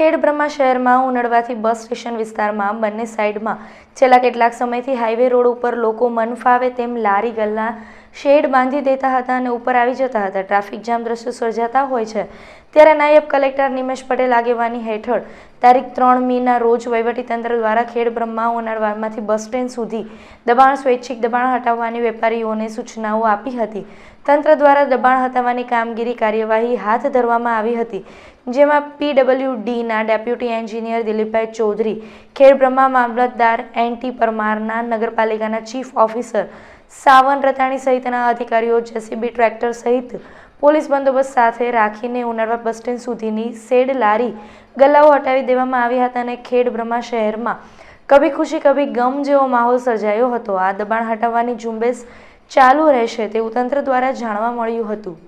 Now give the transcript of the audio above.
ખેડ બ્રહ્મા શહેરમાં ઉનડવાથી bus station વિસ્તારમાં બંને સાઇડમાં છેલ્લા કેટલાક સમયથી હાઈવે રોડ ઉપર લોકો મન ફાવે તેમ લારી ગલ્લા શેડ બાંધી દેતા હતા અને ઉપર આવી જતા હતા. ટ્રાફિક જામ દ્રશ્યો સર્જાતા હોય છે. ત્યારે નાયબ કલેક્ટર નિમેશ પટેલ આગેવાની હેઠળ તારીખ ત્રણ મીના રોજ વહીવટીતંત્ર દ્વારા ખેડ બ્રહ્મા બસ સ્ટેન્ડ સુધી દબાણ, સ્વૈચ્છિક દબાણ હટાવવાની વેપારીઓને સૂચનાઓ આપી હતી. તંત્ર દ્વારા દબાણ હટાવવાની કામગીરી કાર્યવાહી હાથ ધરવામાં આવી હતી, જેમાં પીડબ્લ્યુડીના ડેપ્યુટી એન્જિનિયર દિલીપભાઈ ચૌધરી, ખેડ બ્રહ્મા મામલતદાર એન ટી પરમારના નગરપાલિકાના ચીફ ઓફિસર સાવન રતાણી સહિતના અધિકારીઓ જેસીબી ટ્રેક્ટર સહિત પોલીસ બંદોબસ્ત સાથે રાખીને ઉનાળવા બસ સ્ટેન્ડ સુધીની શેડ લારી ગલ્લાઓ હટાવી દેવામાં આવ્યા હતા અને ખેડ બ્રહ્મા શહેરમાં કભી ખુશી કભી ગમ જેવો માહોલ સર્જાયો હતો. આ દબાણ હટાવવાની ઝુંબેશ ચાલુ રહેશે તેવું તંત્ર દ્વારા જાણવા મળ્યું હતું.